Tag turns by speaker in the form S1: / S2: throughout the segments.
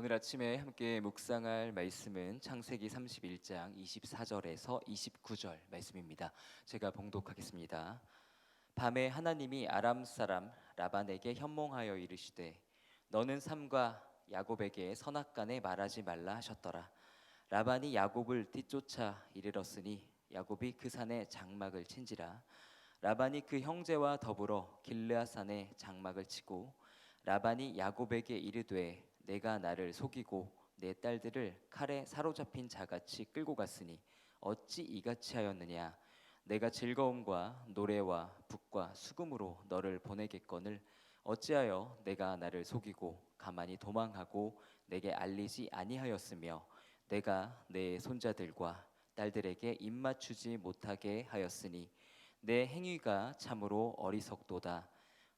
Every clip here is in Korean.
S1: 오늘 아침에 함께 묵상할 말씀은 창세기 31장 24절에서 29절 말씀입니다. 제가 봉독하겠습니다. 밤에 하나님이 아람 사람 라반에게 현몽하여 이르시되 너는 삼과 야곱에게 선악간에 말하지 말라 하셨더라. 라반이 야곱을 뒤쫓아 이르렀으니 야곱이 그 산에 장막을 친지라. 라반이 그 형제와 더불어 길르앗 산에 장막을 치고 라반이 야곱에게 이르되 내가 나를 속이고 내 딸들을 칼에 사로잡힌 자같이 끌고 갔으니 어찌 이같이 하였느냐? 내가 즐거움과 노래와 북과 수금으로 너를 보내겠거늘 어찌하여 내가 나를 속이고 가만히 도망하고 내게 알리지 아니하였으며 내가 내 손자들과 딸들에게 입맞추지 못하게 하였으니 내 행위가 참으로 어리석도다.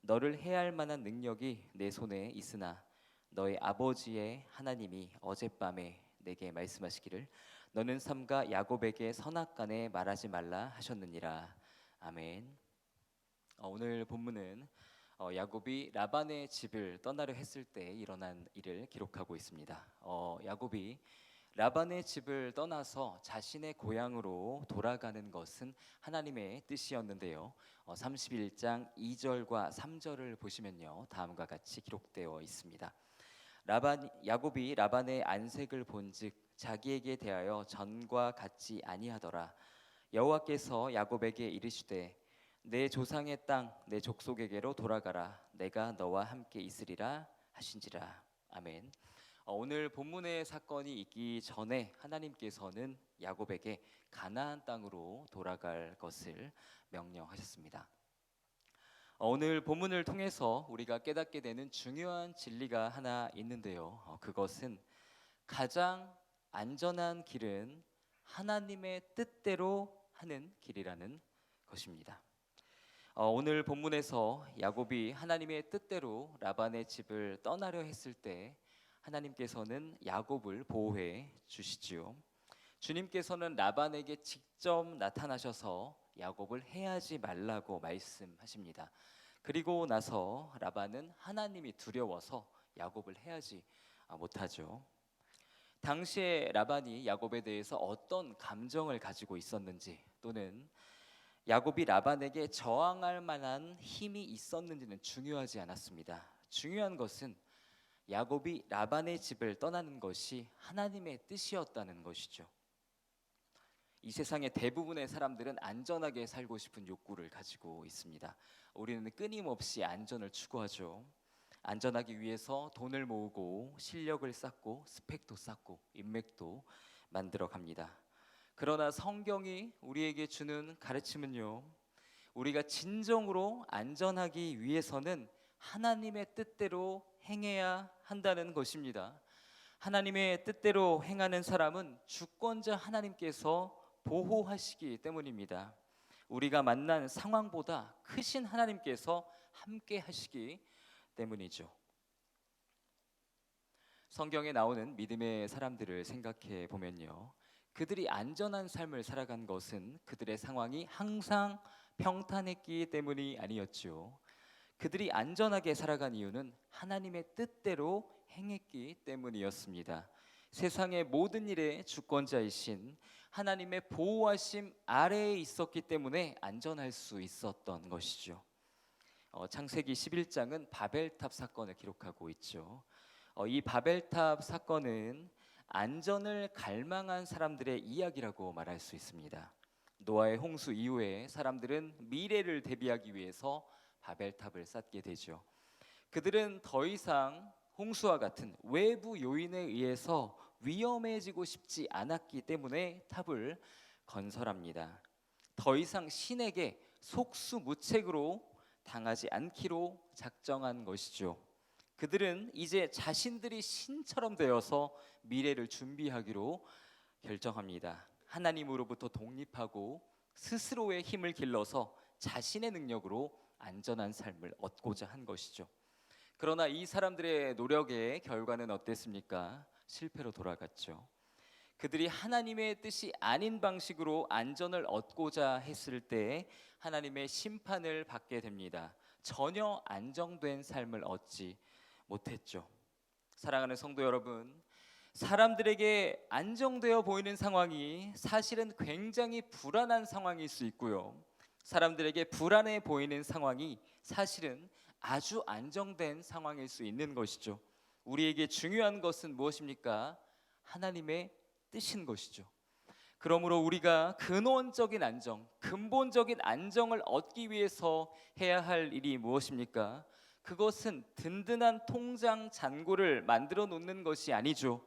S1: 너를 해할 만한 능력이 내 손에 있으나 너의 아버지의 하나님이 어젯밤에 내게 말씀하시기를 너는 삼가 야곱에게 선악간에 말하지 말라 하셨느니라 아멘. 어, 오늘 본문은 어, 야곱이 라반의 집을 떠나려 했을 때 일어난 일을 기록하고 있습니다. 어, 야곱이 라반의 집을 떠나서 자신의 고향으로 돌아가는 것은 하나님의 뜻이었는데요. 어, 31장 2절과 3절을 보시면요. 다음과 같이 기록되어 있습니다. 라반 야곱이 라반의 안색을 본즉 자기에게 대하여 전과 같지 아니하더라. 여호와께서 야곱에게 이르시되 내 조상의 땅 내 족속에게로 돌아가라. 내가 너와 함께 있으리라 하신지라. 아멘. 어, 오늘 본문의 사건이 있기 전에 하나님께서는 야곱에게 가나안 땅으로 돌아갈 것을 명령하셨습니다. 어, 오늘 본문을 통해서 우리가 깨닫게 되는 중요한 진리가 하나 있는데요. 어, 그것은 가장 안전한 길은 하나님의 뜻대로 하는 길이라는 것입니다. 어, 오늘 본문에서 야곱이 하나님의 뜻대로 라반의 집을 떠나려 했을 때 하나님께서는 야곱을 보호해 주시지요. 주님께서는 라반에게 직접 나타나셔서 야곱을 해하지 말라고 말씀하십니다. 그리고 나서 라반은 하나님이 두려워서 야곱을 해하지 못하죠. 당시에 라반이 야곱에 대해서 어떤 감정을 가지고 있었는지 또는 야곱이 라반에게 저항할 만한 힘이 있었는지는 중요하지 않았습니다. 중요한 것은 야곱이 라반의 집을 떠나는 것이 하나님의 뜻이었다는 것이죠. 이 세상의 대부분의 사람들은 안전하게 살고 싶은 욕구를 가지고 있습니다. 우리는 끊임없이 안전을 추구하죠. 안전하기 위해서 돈을 모으고 실력을 쌓고 스펙도 쌓고 인맥도 만들어 갑니다. 그러나 성경이 우리에게 주는 가르침은요. 우리가 진정으로 안전하기 위해서는 하나님의 뜻대로 행해야 한다는 것입니다. 하나님의 뜻대로 행하는 사람은 주권자 하나님께서 보호하시기 때문입니다. 우리가 만난 상황보다 크신 하나님께서 함께 하시기 때문이죠. 성경에 나오는 믿음의 사람들을 생각해 보면요. 그들이 안전한 삶을 살아간 것은 그들의 상황이 항상 평탄했기 때문이 아니었죠. 그들이 안전하게 살아간 이유는 하나님의 뜻대로 행했기 때문이었습니다. 세상의 모든 일의 주권자이신 하나님의 보호하심 아래에 있었기 때문에 안전할 수 있었던 것이죠. 어, 창세기 11장은 바벨탑 사건을 기록하고 있죠. 어, 이 바벨탑 사건은 안전을 갈망한 사람들의 이야기라고 말할 수 있습니다. 노아의 홍수 이후에 사람들은 미래를 대비하기 위해서 바벨탑을 쌓게 되죠. 그들은 더 이상 홍수와 같은 외부 요인에 의해서 위험해지고 싶지 않았기 때문에 탑을 건설합니다. 더 이상 신에게 속수무책으로 당하지 않기로 작정한 것이죠. 그들은 이제 자신들이 신처럼 되어서 미래를 준비하기로 결정합니다. 하나님으로부터 독립하고 스스로의 힘을 길러서 자신의 능력으로 안전한 삶을 얻고자 한 것이죠. 그러나 이 사람들의 노력의 결과는 어땠습니까? 실패로 돌아갔죠. 그들이 하나님의 뜻이 아닌 방식으로 안전을 얻고자 했을 때 하나님의 심판을 받게 됩니다. 전혀 안정된 삶을 얻지 못했죠. 사랑하는 성도 여러분, 사람들에게 안정되어 보이는 상황이 사실은 굉장히 불안한 상황일 수 있고요. 사람들에게 불안해 보이는 상황이 사실은 아주 안정된 상황일 수 있는 것이죠. 우리에게 중요한 것은 무엇입니까? 하나님의 뜻인 것이죠. 그러므로 우리가 근원적인 안정, 근본적인 안정을 얻기 위해서 해야 할 일이 무엇입니까? 그것은 든든한 통장 잔고를 만들어 놓는 것이 아니죠.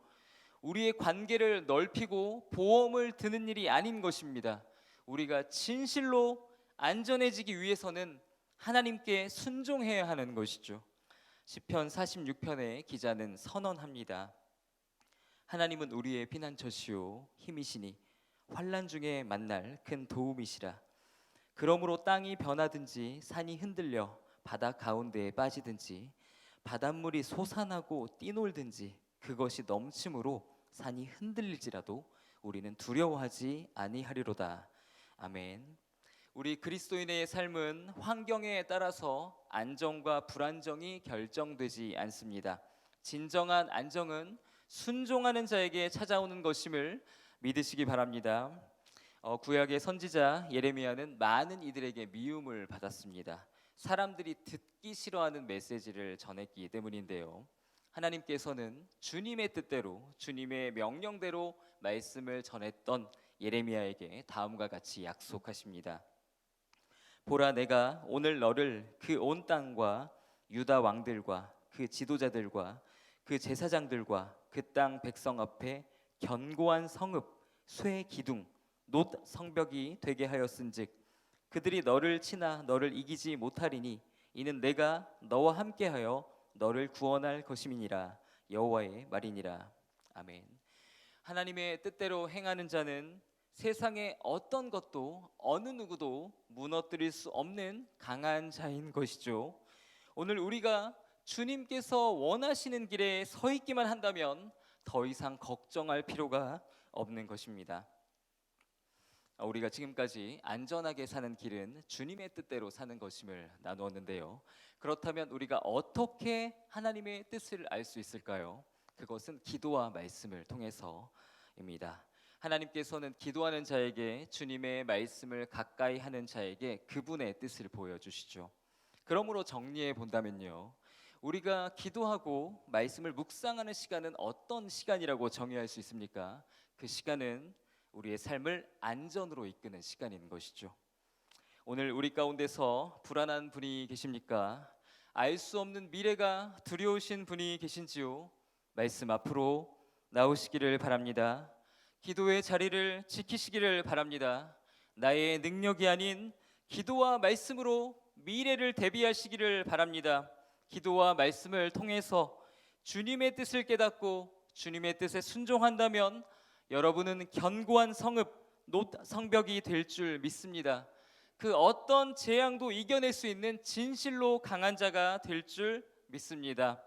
S1: 우리의 관계를 넓히고 보험을 드는 일이 아닌 것입니다. 우리가 진실로 안전해지기 위해서는 하나님께 순종해야 하는 것이죠. 시편 46편의 기자는 선언합니다. 하나님은 우리의 피난처시요 힘이시니 환난 중에 만날 큰 도움이시라. 그러므로 땅이 변하든지 산이 흔들려 바다 가운데에 빠지든지 바닷물이 솟아나고 뛰놀든지 그것이 넘침으로 산이 흔들릴지라도 우리는 두려워하지 아니하리로다. 아멘. 우리 그리스도인의 삶은 환경에 따라서 안정과 불안정이 결정되지 않습니다. 진정한 안정은 순종하는 자에게 찾아오는 것임을 믿으시기 바랍니다. 어, 구약의 선지자 예레미야는 많은 이들에게 미움을 받았습니다. 사람들이 듣기 싫어하는 메시지를 전했기 때문인데요. 하나님께서는 주님의 뜻대로 주님의 명령대로 말씀을 전했던 예레미야에게 다음과 같이 약속하십니다. 보라 내가 오늘 너를 그 온 땅과 유다 왕들과 그 지도자들과 그 제사장들과 그 땅 백성 앞에 견고한 성읍 쇠 기둥 놋 성벽이 되게 하였은즉 그들이 너를 치나 너를 이기지 못하리니 이는 내가 너와 함께하여 너를 구원할 것임이니라 여호와의 말이니라 아멘. 하나님의 뜻대로 행하는 자는 세상의 어떤 것도 어느 누구도 무너뜨릴 수 없는 강한 자인 것이죠. 오늘 우리가 주님께서 원하시는 길에 서 있기만 한다면 더 이상 걱정할 필요가 없는 것입니다. 아, 우리가 지금까지 안전하게 사는 길은 주님의 뜻대로 사는 것임을 나누었는데요. 그렇다면 우리가 어떻게 하나님의 뜻을 알 수 있을까요? 그것은 기도와 말씀을 통해서입니다. 하나님께서는 기도하는 자에게 주님의 말씀을 가까이 하는 자에게 그분의 뜻을 보여주시죠. 그러므로 정리해 본다면요. 우리가 기도하고 말씀을 묵상하는 시간은 어떤 시간이라고 정의할 수 있습니까? 그 시간은 우리의 삶을 안전으로 이끄는 시간인 것이죠. 오늘 우리 가운데서 불안한 분이 계십니까? 알 수 없는 미래가 두려우신 분이 계신지요? 말씀 앞으로 나오시기를 바랍니다. 기도의 자리를 지키시기를 바랍니다. 나의 능력이 아닌 기도와 말씀으로 미래를 대비하시기를 바랍니다. 기도와 말씀을 통해서 주님의 뜻을 깨닫고 주님의 뜻에 순종한다면 여러분은 견고한 성읍, 노 성벽이 될 줄 믿습니다. 그 어떤 재앙도 이겨낼 수 있는 진실로 강한 자가 될 줄 믿습니다.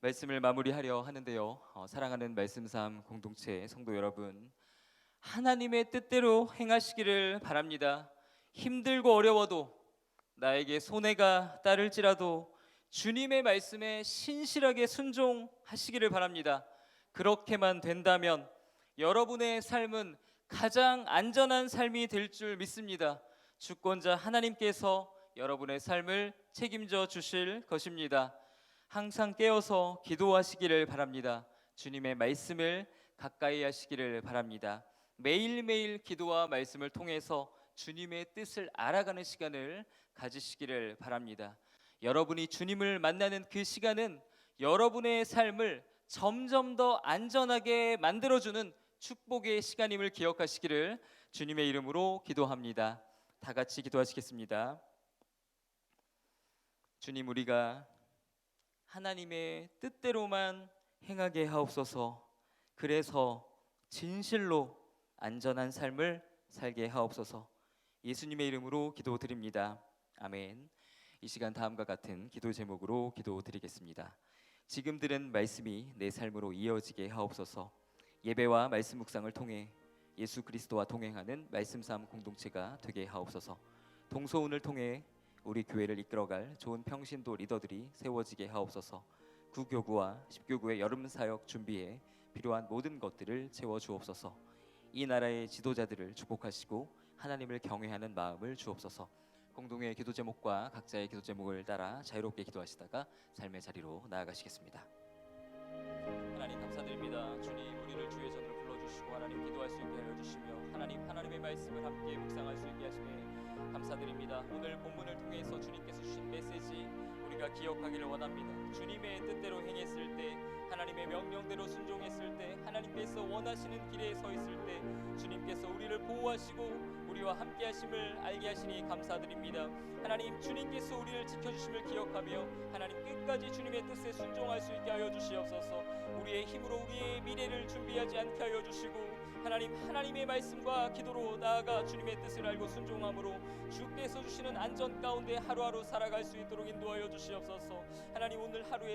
S1: 말씀을 마무리하려 하는데요. 어, 사랑하는 말씀삼 공동체 성도 여러분, 하나님의 뜻대로 행하시기를 바랍니다. 힘들고 어려워도 나에게 손해가 따를지라도 주님의 말씀에 신실하게 순종하시기를 바랍니다. 그렇게만 된다면 여러분의 삶은 가장 안전한 삶이 될 줄 믿습니다. 주권자 하나님께서 여러분의 삶을 책임져 주실 것입니다. 항상 깨어서 기도하시기를 바랍니다. 주님의 말씀을 가까이 하시기를 바랍니다. 매일매일 기도와 말씀을 통해서 주님의 뜻을 알아가는 시간을 가지시기를 바랍니다. 여러분이 주님을 만나는 그 시간은 여러분의 삶을 점점 더 안전하게 만들어주는 축복의 시간임을 기억하시기를 주님의 이름으로 기도합니다. 다 같이 기도하시겠습니다. 주님, 우리가 하나님의 뜻대로만 행하게 하옵소서. 그래서 진실로 안전한 삶을 살게 하옵소서. 예수님의 이름으로 기도드립니다. 아멘. 이 시간 다음과 같은 기도 제목으로 기도드리겠습니다. 지금 들은 말씀이 내 삶으로 이어지게 하옵소서. 예배와 말씀 묵상을 통해 예수 그리스도와 동행하는 말씀 삶 공동체가 되게 하옵소서. 동소운을 통해 우리 교회를 이끌어갈 좋은 평신도 리더들이 세워지게 하옵소서. 구교구와 십교구의 여름 사역 준비에 필요한 모든 것들을 채워 주옵소서. 이 나라의 지도자들을 축복하시고 하나님을 경외하는 마음을 주옵소서. 공동의 기도 제목과 각자의 기도 제목을 따라 자유롭게 기도하시다가 삶의 자리로 나아가시겠습니다. 하나님 감사드립니다. 주님 우리를 주의 전으로 불러주시고 하나님 기도할 수 있게 하여 주시며 하나님 하나님의 말씀을 함께 묵상할 수 있게 하시네 감사드립니다. 오늘 본문을 통해서 주님께서 주신 메시지 우리가 기억하기를 원합니다. 주님의 뜻대로 행했을 때 하나님의 명령대로 순종했을 때 하나님께서 원하시는 길에 서 있을 때 주님께서 우리를 보호하시고 우리와 함께 하심을 알게 하시니 감사드립니다. 하나님 주님께서 우리를 지켜 주심을 기억하며 하나님 끝까지 주님의 뜻에 순종할 수 있게 하여 주시옵소서. 우리의 힘으로 우리의 미래를 준비하지 않게 하여 주시고 하나님 하나님의 말씀과 기도로 나아가 주님의 뜻을 알고 순종함으로 주께서 주시는 안전 가운데 하루하루 살아갈 수 있도록 인도하여 주시옵소서. 하나님 오늘 하루에